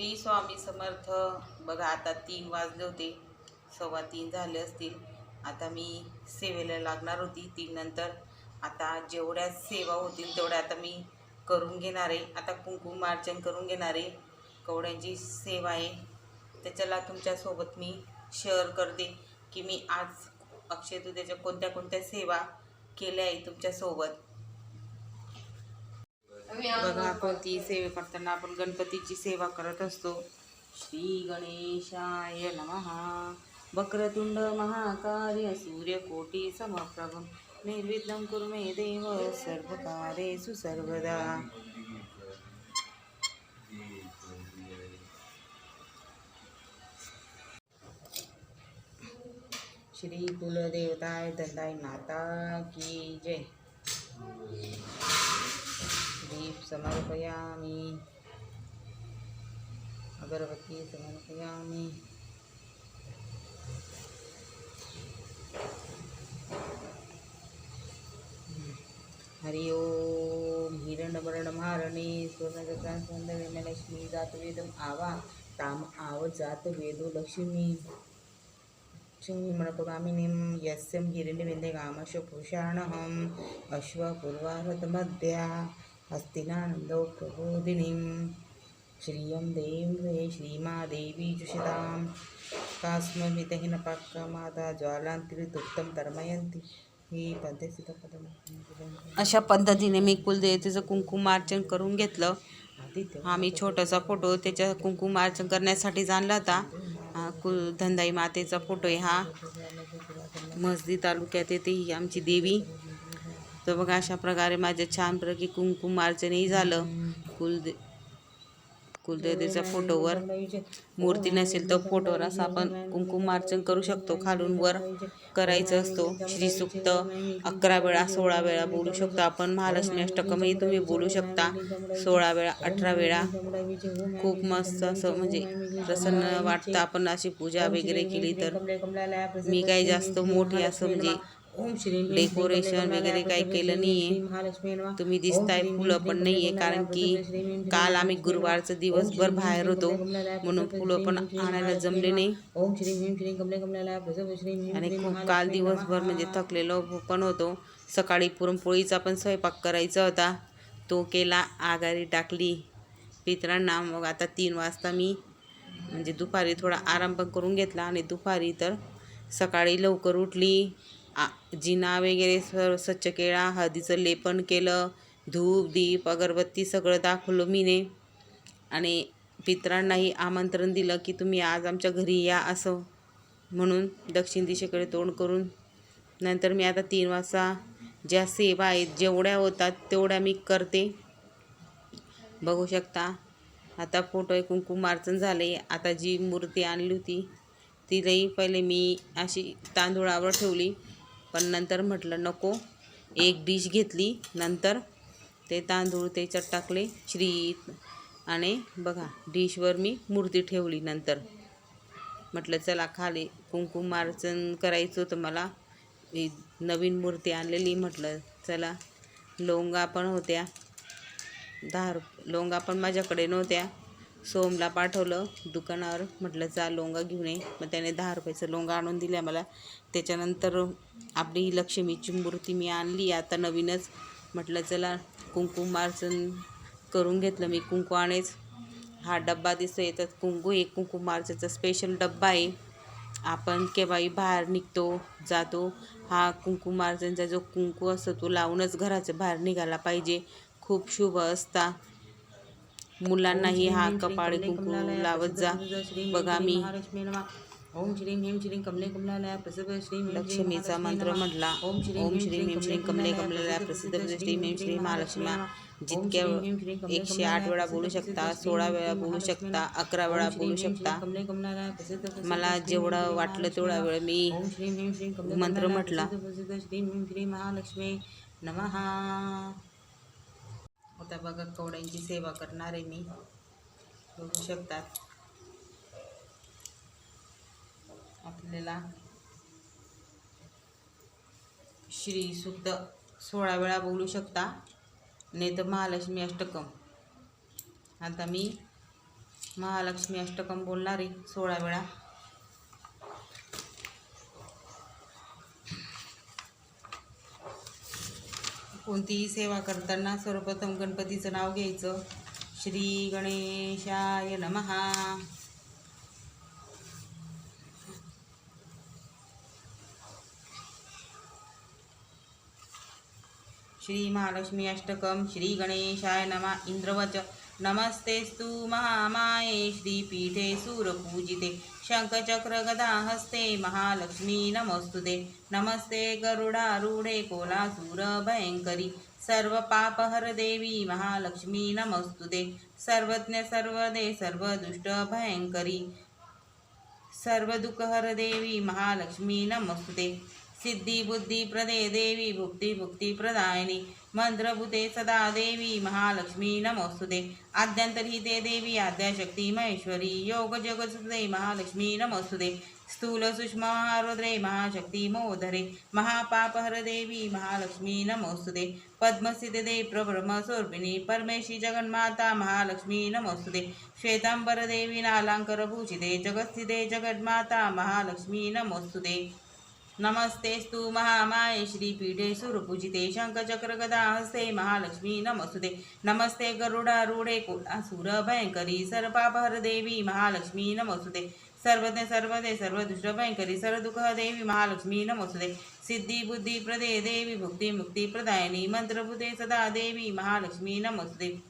श्री स्वामी समर्थ. बघा आता तीन वाजले होते. सव्वा तीन झाले असतील. आता मी सेवेला लागणार होती तीन नंतर. आता जेवढ्या सेवा होतील तेवढ्या आता मी करून घेणार आहे. आता कुंकुमार्चन करून घेणार आहे. कवड्यांची सेवा आहे. त्याच्याला तुमच्यासोबत मी शेअर करते की मी आज अक्षय तृतीयाच्या कोणत्या कोणत्या सेवा केल्या आहे तुमच्यासोबत. बघा कोणती सेवा करताना आपण गणपतीची सेवा करत असतो. श्री गणेशाय नमः. वक्रतुंड महाकार्य सूर्यकोटी समप्रभ. निर्विघ्नं कुरु मे देव सर्वकारेषु सर्वदा श्री कुलदेवताय दंडाय माता की जय. समर्पयामि। अगरबत्ती समर्पयामि। हरि ओम हिरण्यवर्णमारणे स्वर्णगतास्वन्दवेमलक्ष्मी जातवेदम् आवा ताम आव जातवेदो लक्ष्मी। लक्ष्मीमणपगामिनीं यस्यं हिरण्यविन्दगामश पुरुषाणहम् अश्वपूर्वारतमध्या प्रबोधिनीं श्रियं दें ह्रे श्रीमादेवी जुषतां कास्ममितहिन पाकमाता ज्वालान्तिरितुक्तं तर्मयन्ति। ही पद्धतीचं अशा पद्धतीने मी कुलदेवतेचं कुंकुमार्चन करून घेतलं. हा मी छोटासा फोटो त्याच्या कुंकुमार्चन करण्यासाठी आणला होता. कुल धंदाई मातेचा फोटो आहे हा. मस्दी तालुक्यात येते ही आमची देवी. तर बघा अशा प्रकारे माझ्या छानपैकी कुंकुम अर्चनही झालं. कुलदे कुलदेवतेच्या फोटोवर. मूर्ती नसेल तर फोटोवर असं आपण कुंकुमार्चन करू शकतो. खालून वर करायचं असतो. श्रीसुक्त अकरा वेळा सोळा वेळा बोलू शकतो आपण. महालक्ष्मी अष्टकमही तुम्ही बोलू शकता. सोळा वेळा अठरा वेळा. खूप मस्त असं म्हणजे प्रसन्न वाटतं आपण अशी पूजा वगैरे केली तर. मी काही जास्त मोठी असं म्हणजे डेकोरेशन वगैरे काही केलं नाहीये. तुम्ही दिसताय फुलं पण नाहीये कारण की काल आम्ही गुरुवारचा दिवसभर बाहेर होतो म्हणून फुलं पण आणायला जमले नाही. आणि खूप काल दिवसभर म्हणजे थकलेलो पण होतो. सकाळी पुरणपोळीचा पण स्वयंपाक करायचा होता. तो केला आघाडी टाकली. पितरांना मग आता तीन वाजता मी म्हणजे दुपारी थोडा आराम पण करून घेतला आणि दुपारी तर सकाळी लवकर उठली. आ जिना वगैरे सर्व स्वच्छ केला हळदीचं लेपन केलं धूप दीप अगरबत्ती सगळं दाखवलं मीने. आणि पितरांनाही आमंत्रण दिलं की तुम्ही आज आमच्या घरी या असं म्हणून दक्षिण दिशेकडे तोंड करून. नंतर मी आता तीन वाजता ज्या सेवा आहेत जेवढ्या होतात तेवढ्या मी करते. बघू शकता आता फोटो आहे कुंकुमार्चन झाले आता जी मूर्ती आणली होती तिलाही पहिले मी अशी तांदूळावर ठेवली. पण नंतर म्हटलं नको. एक डिश घेतली नंतर ते तांदूळ त्याच्यात टाकले श्री आणि बघा डिशवर मी मूर्ती ठेवली नंतर. म्हटलं चला खाली कुंकुमार्चन करायचं होतं मला. नवीन मूर्ती आणलेली. म्हटलं चला लोंगा पण होत्या. धार लोंगा पण माझ्याकडे नव्हत्या. सोमला पाठवलं दुकानावर. म्हटलं जा लोंगा घेऊन ये. मग त्याने दहा रुपयाचं लोंगा आणून दिल्या मला त्याच्यानंतर आपली ही लक्ष्मीची मूर्ती मी आणली. आता नवीनच. म्हटलं चला कुंकुमार्चन करून घेतलं मी. कुंकू आणेच. हा डब्बा दिसतो येतात कुंकू. एक कुंकुमार्चनचा स्पेशल डब्बा आहे. आपण केव्हाही बाहेर निघतो जातो हा कुंकुमार्चनचा जो कुंकू असतो तो लावूनच घराच्या बाहेर निघाला पाहिजे. खूप शुभ असता. मुलांनाही हा कपाळी कुंकू लावत जा. बघा मी ओम श्रीं ह्रीं श्रीं कमले कमलालया प्रसिद्ध श्रीं श्रीं लक्ष्मीचा मंत्र म्हटला. ओम श्री ह्रीं श्री कमले कमलेला प्रसिद्ध श्री ह्रीं श्री महालक्ष्मी. जितक्या एकशे आठ वेळा बोलू शकता सोळा वेळा बोलू शकता अकरा वेळा बोलू शकता. कमलालया मला जेवढं वाटलं तेवढा वेळ मी ओम श्रीं श्रीं मंत्र कमलालया म्हटला. श्रीं श्रीं महालक्ष्मी नमः. आता बघा कवड्यांची सेवा करणार आहे मी. बघू शकतात. आपल्याला श्री सुक्त सोळा वेळा बोलू शकता. नाही तर महालक्ष्मी अष्टकम. आता मी महालक्ष्मी अष्टकम बोलणार आहे सोळा वेळा. कोणतीही सेवा करताना सर्वप्रथम गणपतीचं नाव घ्यायचं. श्री गणेशाय नमहा श्री महालक्ष्मी अष्टकम श्री गणेशाय नमा. इंद्रवच नमस्तेस्तु महामाये. श्रीपीठे सूरपूजिते. शङ्खचक्र गदा हस्ते महालक्ष्मी नमोस्तुते नमस्ते गरुडारूढे कोलासूर भयङ्करी सर्वपापहर देवी महालक्ष्मी नमोस्तुते सर्वज्ञ सर्वदे सर्वदुष्ट सर्वदुःखहर देवी महालक्ष्मी नमोस्तुते सिद्धी बुद्धी प्रदे देवी भुक्ती भुक्ती प्रदायिनी। मंत्रभूते सदा देवी महालक्ष्मी नमोस्तुते आद्यंतरहिते देवी आद्याशक्ती महेश्वरी। योग जगत्सुते महालक्ष्मी नमोस्तुते स्थूल सूक्ष्म महारुद्रे महाशक्ती मोधरे महापापहर देवी महालक्ष्मी नमोस्तुते पद्मसिद्धे प्रब्रह्म परमेशी जगन्माता महालक्ष्मी नमोस्तुते श्वेतांबर देवी नालांकर जगत्स्थिते जगन्माता महालक्ष्मी नमोस्तुते नमस्तेस्तु महामाये श्रीपीठे सुरपूजिते शङ्खचक्रगदाहस्ते हस्ते महालक्ष्मी नमस्तुते। नमस्ते गरुडारूढे कोलासुर भयङ्करी देवी महालक्ष्मी नमस्तुते। सर्वज्ञ सर्वदे सर्वदुष्ट भयङ्करी देवी महालक्ष्मी नमस्तुते। सिद्धिबुद्धिप्रदे देवी भुक्तिमुक्तिप्रदायिनी मन्त्रबुधे सदा देवी महालक्ष्मी नमस्तुते।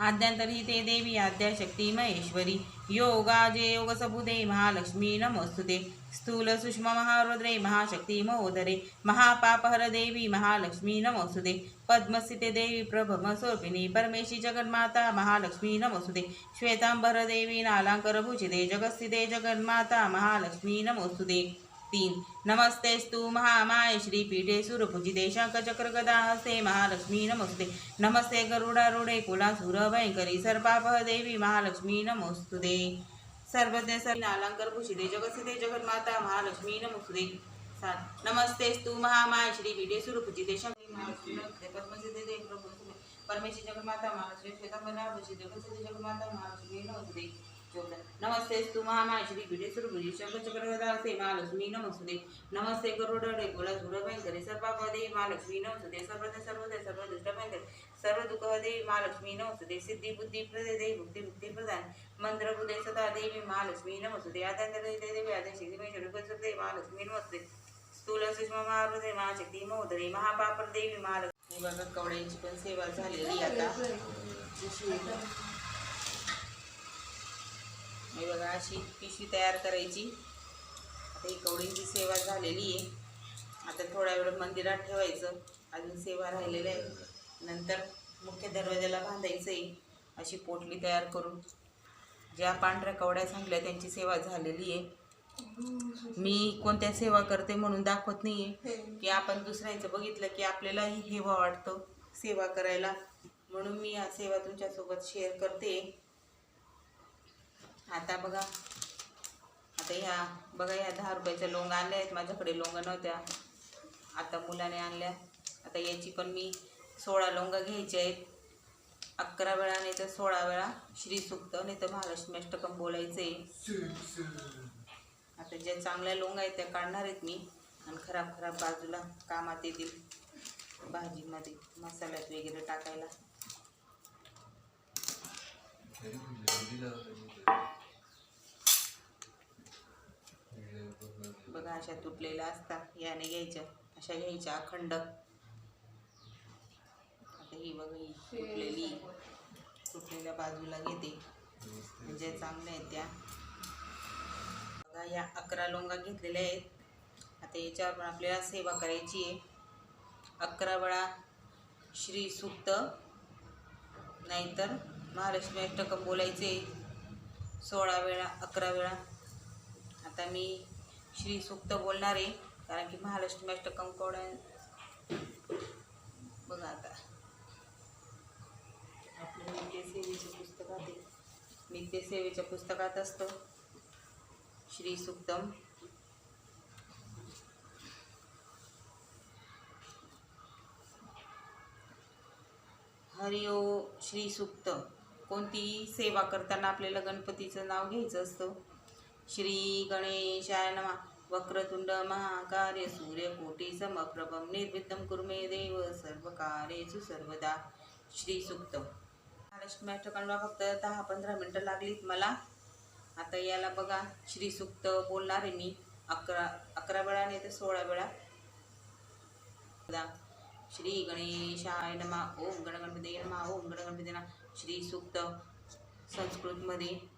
आद्यांतरहिते देवी आद्याशक्ती महेश्वरी। योगाजे योगसबुदे महालक्ष्मी नमोस्तुते स्थूल सूक्ष्म महारुद्रे महाशक्ती महोदरे महापापहर देवी महालक्ष्मी नमोस्तुते पद्मस्थिते देवी प्रभम स्वरूपिणी परमेशी जगन्माता महालक्ष्मी नमोस्तुते श्वेतांबर देवी नालांकर जगस्थिते जगन्माता महालक्ष्मी नमोस्तुते तीन। नमस्तेस्तु महामाय श्रीपीठे सुरपूजिते शङ्खचक्रगदा हस्ते महालक्ष्मी नमस्ते नमस्ते गरुडारूढे कुलासुर भयङ्करी सर्पापह देवी महालक्ष्मी नमोस्तुते। सर्वज्ञ सर्व अलंकार भूषिते जगत्सिते जगन्माता महालक्ष्मी नमोस्तुते। सात। नमस्तेस्तु महामाय श्रीपीठे सुरपूजिते शङ्करी महालक्ष्मी नमस्ते पद्मसिते देव प्रभू परमेशी जगन्माता महालक्ष्मी श्वेतांबरा भूषिते जगत्सिते जगन्माता महालक्ष्मी नमोस्तुते। चौदा नमस्तेस्तु महामाय श्री पीठे सुरभुजी शंखचक्रदासे महालक्ष्मी नमस्ते नमस्ते गरुडे गोला सुरभयंकरे सर्वापदे महालक्ष्मी नमस्ते सर्वदे सर्वदे सर्वदुष्ट भयंकर सर्व दुःखदे महालक्ष्मी नमस्ते सिद्धी बुद्धी प्रदे देवी भुक्ती भुक्ती प्रदान. मंत्र बुद्धे सदा देवी महालक्ष्मी नमस्ते आद्यांतर देवी महेश्वरी प्रसुते महालक्ष्मी नमस्ते स्थूल सूक्ष्म महारुद्रे महाशक्ती मोदरे महापापर देवी महालक्ष्मी. बघा कवड्यांची पण सेवा झालेली आता. हे बघा अशी पिशवी तयार करायची. आता ही कवडींची सेवा झालेली आहे. आता थोड्या वेळ मंदिरात ठेवायचं. अजून सेवा राहिलेल्या आहे नंतर मुख्य दरवाजाला बांधायचं आहे अशी पोटली तयार करून. ज्या पांढऱ्या कवड्या सांगल्या त्यांची सेवा झालेली आहे. मी कोणत्या सेवा करते म्हणून दाखवत नाही आहे की आपण दुसऱ्यांचं बघितलं की आपल्यालाही हेवा वाटतं सेवा करायला. म्हणून मी या सेवा तुमच्यासोबत शेअर करते. आता बघा. आता ह्या बघा ह्या दहा रुपयाच्या लोंगा आणल्या आहेत. माझ्याकडे लोंगा नव्हत्या. आता मुलाने आणल्या. आता याची पण मी सोळा लोंगा घ्यायची आहेत. अकरा वेळा नाही तर सोळा वेळा श्री सुक्त नाही तर महालक्ष्मी अष्टकम बोलायचं आहे. आता ज्या चांगल्या लोंगा आहेत त्या काढणार आहेत मी. आणि खराब खराब बाजूला कामात येतील. भाजीमध्ये मसाल्यात वगैरे टाकायला. बघा अशा तुटलेल्या असतात. याने घ्यायच्या अशा घ्यायच्या अखंड. आता ही बघा ही तुटलेली. तुटलेल्या बाजूला घेते. म्हणजे चांगल्या आहेत त्या. बघा या अकरा लोंगा घेतलेल्या आहेत. आता याच्यावर पण आपल्याला सेवा करायची आहे. अकरा वेळा श्री सुक्त नाहीतर महालक्ष्मी अष्टकम बोलायचे. सोळा वेळा अकरा वेळा. आता मी श्री सुक्त बोलणार आहे कारण की महालक्ष्मी अष्टकम कोडा बघा आता. आपलं नित्यसेवेच्या पुस्तकात नित्यसेवेच्या पुस्तकात असतं. श्री सुक्तम. हरिओ श्री सुक्त. कोणतीही सेवा करताना आपल्याला गणपतीचं नाव घ्यायचं असतं. श्री गणेशाय नमः। वक्रतुंड महाकार्य सूर्यकोटी समप्रभम निर्विघ्नं कुर्मे देव सर्व सर्वदा। श्री सुक्त महालक्ष्मी फक्त दहा पंधरा मिनटं लागलीत मला. आता याला बघा श्री सुक्त बोलणार आहे मी. अकरा अकरा वेळा नाही तर सोळा वेळा. श्री गणेशाय नमा ओम गणगणपती नमा ओम गणगणपती नमः। श्री सुक्त संस्कृतमध्ये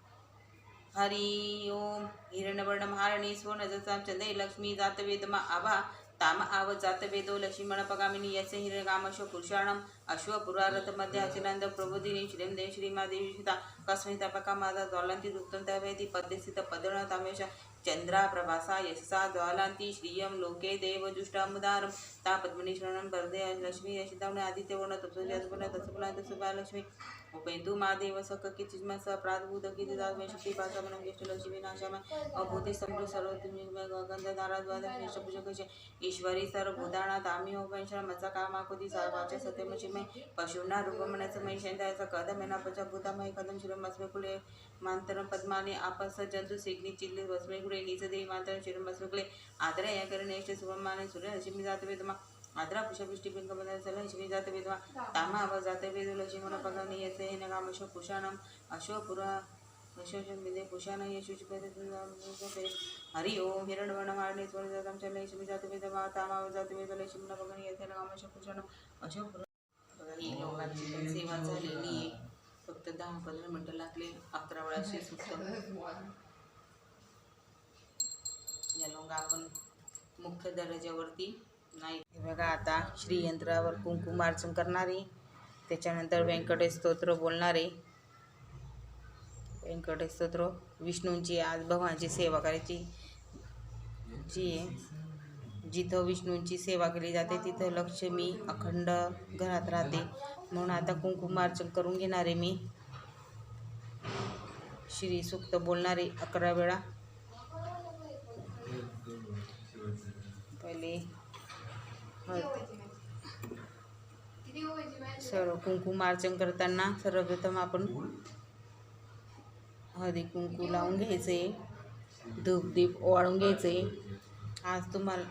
हरि ओम हिरण्यवर्ण हारणी स्वर्ण चंदे लक्ष्मी जातवेदमा आभा ताम आव जात वेदो लक्ष्मी मणपगामिनी यस्य हिरगामश्व पुरुषाणम अश्व पुरारथमध्ये अचिनंद प्रबोधिनी श्रीम देव श्रीमादेवी सीता कस्मिता पका माझा ज्वालांती दुक्तम तवेदी पद्यस्थित पदण तामेश चंद्रा प्रभासा यशसा ज्वालांती श्रियम लोके देव जुष्टामुदारम ता पद्मिनी शरणम वरदे लक्ष्मी यशितावणे आदित्य वर्ण तत्सुजासपण लक्ष्मी उपेंदु महादेव सक किचिन्म स प्रादभूत की दास शक्ति पासा म्हणून ज्येष्ठ लक्ष्मी नाशामय अभूते समृद्ध सर्व तुम्ही गंध दाराद्वाद पूजक ईश्वरी सर्व भूताना तामी उपंशा मचा कामाकुती सर्वाच्या सत्यमशिमय पशूंना रूपमण्याचं मै शैंदायाचा कदमेना पचा भूतामय कदम शिरम बसमे कुले। मांतरम पद्माने आपस जंतु सिग्नी चिल्ली बसमे कुले। निज देवी मांतरम शिरम बसमे कुळे आदरा या करणे यश सूर्य लक्ष्मी जात वेदमा आद्रा पुष्पृष्टी पिंक लक्ष्मी जात वेदमा तामा अव जात वेदो लक्ष्मी मन पगनी यसे हे नगामशो कुशानम अशोपुरा अशोचमिदे कुशान यशुच हरि ओम हिरणवर्ण मारणे स्वर लक्ष्मी जात वेदमा तामा अव जात वेदो लक्ष्मी मन पगनी यसे नगामशो कुशानम अशोपुरा ही लोकांची सेवा झालेली आहे. फक्त दहा पंधरा मिनटं लागले. अकरा वेळा सुक्त या लोक आपण मुख्य दर्जावरती नाही. बघा आता श्रीयंत्रावर कुंकुमार्चन करणारे. त्याच्यानंतर व्यंकटेश स्तोत्र बोलणारे. व्यंकटेश स्तोत्र विष्णूंची आज भगवानची सेवा करायची. जी आहे. जिथं विष्णूंची सेवा केली जाते तिथं लक्ष्मी अखंड घरात राहते. म्हणून आता कुंकुमार्चन करून घेणारे मी. श्री सुक्त बोलणारे अकरा वेळा. पहिले सर्व कुंकुमार्चन करताना सर्वप्रथम आपण हळदी कुंकू लावून घ्यायचे धूप दीप ओवाळून घ्यायचे. आज तुम्हाला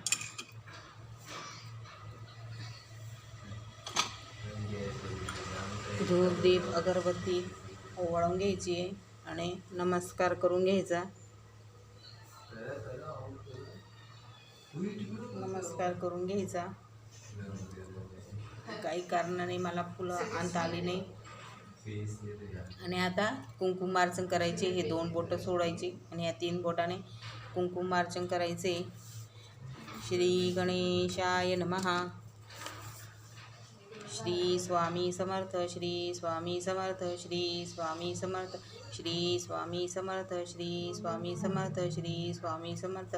धूप दीप अगरबत्ती ओवाळून घ्यायची आहे आणि नमस्कार करून घ्यायचा. नमस्कार करून घ्यायचा. काही कारणाने मला फुलं आणता आली नाही. आणि आता कुंकुमार्चन करायचे हे दोन बोटं सोडायचे आणि या तीन बोटाने कुंकुमार्चन करायचे. श्री गणेशाय नमहा श्री स्वामी समर्थ श्री स्वामी समर्थ श्री स्वामी समर्थ श्री स्वामी समर्थ श्री स्वामी समर्थ श्री स्वामी समर्थ.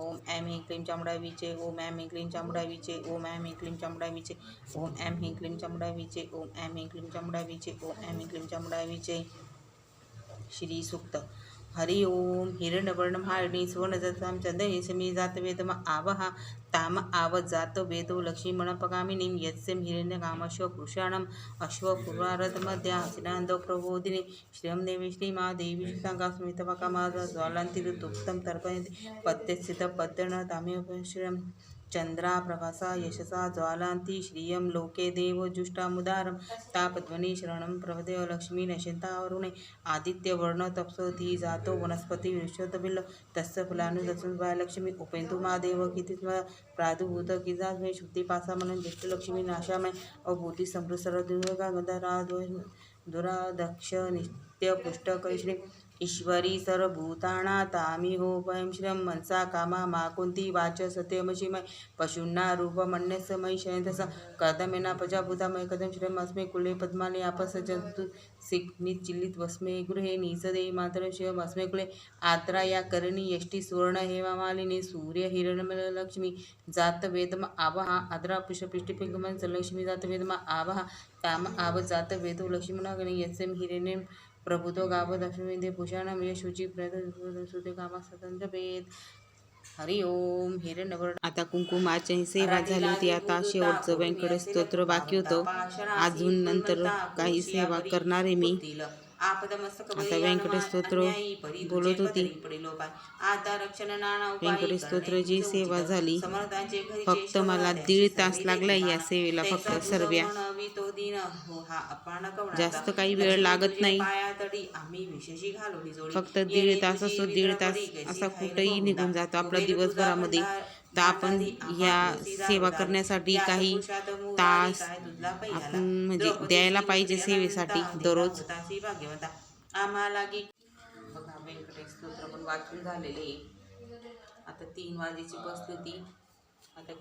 ओम ऐम ह्रीं क्लीम चामडावीचे ओम ऐम ह्रीं क्लीम चामडावीचे ओम ऐम ह्रीं क्लीम चामडावीचे ओम ऐम ह्रीं क्लीम चामडावीचे ओम ऐम ह्रीं क्लीम चामडावीचे ओम ऐम ह्रीं क्लीम चामडावीचे श्री सुक्त। हरि ओम हिरण्यवर्णम हारिणी सुवर्णजतां चंदयसमी जात वेदम आवहा ताम आव जात वेदो लक्ष्मीमणपगामिनीं यत्स्यं हिरण्यकामश्व पुरुषाणम् अश्वपुरारथमध्ये हसिनान्द प्रबोधिनी श्रियं देवी श्रीमादेवी श्रीताङ्कास्मितपकमाद ज्वालान्तिरुक्तं तर्पयन्ति पद्यस्थित पद्यन चन्द्राप्रभसा प्रभासा यशसा ज्वालान्ति श्रियं लोके देव जुष्टामुदारं तापध्वनि शरणं प्रवदेव लक्ष्मी नशिन्तावरुणे आदित्यवर्ण तपसोती जातो वनस्पती विश्वतबिल्ल तस्य फुलानु दत्सुभा लक्ष्मी उपेंदु महादेव किती प्रादुभूत किजामे शुद्धीपासा म्हणून ज्येष्ठ लक्ष्मी नाशामय अभूती समृद्ध सर्व दुर्गा गंधरा दुरादक्ष नित्य पुष्ट कैश्री ईश्वरी सर्वभूताना तामी हो वयं श्रम मनसा कामा माकुंती वाच सत्यमशिमय पशूंना रूपमन्यसमय शयंतस कदमेना प्रजाभूतामय कदम श्रम अस्मे कुले पद्माने आपस जंतु सिग्नित चिल्लित वस्मे गृहे निसदे मातर शिव अस्मे कुले आत्रा या करणी यष्टी सुवर्ण हेमा मालिनी सूर्य हिरणमल लक्ष्मी जात वेदम आवहा आद्रा पुष्पृष्टिपिंगमन लक्ष्मी जात वेदमा आवहा ताम आव जात वेदो लक्ष्मीनागणी यस्यम हिरण्यम प्रभुतो गाव दक्षिणेंदे भूषणम यशुची सुते कामा स्वतंत्र भेद। हरि ओम हिरण्यवर्ण आता कुंकुमाची सेवा झाली होती. आता शेवटचं व्यंकटेश स्तोत्र बाकी होतं. अजून नंतर काही सेवा करणार मी. आता व्यंकटेश स्तोत्र बोलत होती. व्यंकटेश स्तोत्राची सेवा झाली फक्त मला दीड तास लागला या सेवेला फक्त सर्व्या. जास्त काही वेळ लागत नाही. फक्त दीड तास असतो दीड तास असा कुठेही निघून जातो आपला दिवसभरामध्ये. तर आपण ह्या सेवा करण्यासाठी काही तास आपण म्हणजे द्यायला पाहिजे सेवेसाठी दररोज. आम्हाला की बघा व्यंकटेश स्तोत्र पण वाचून झालेले. आता तीन वाजेची बसली ती आता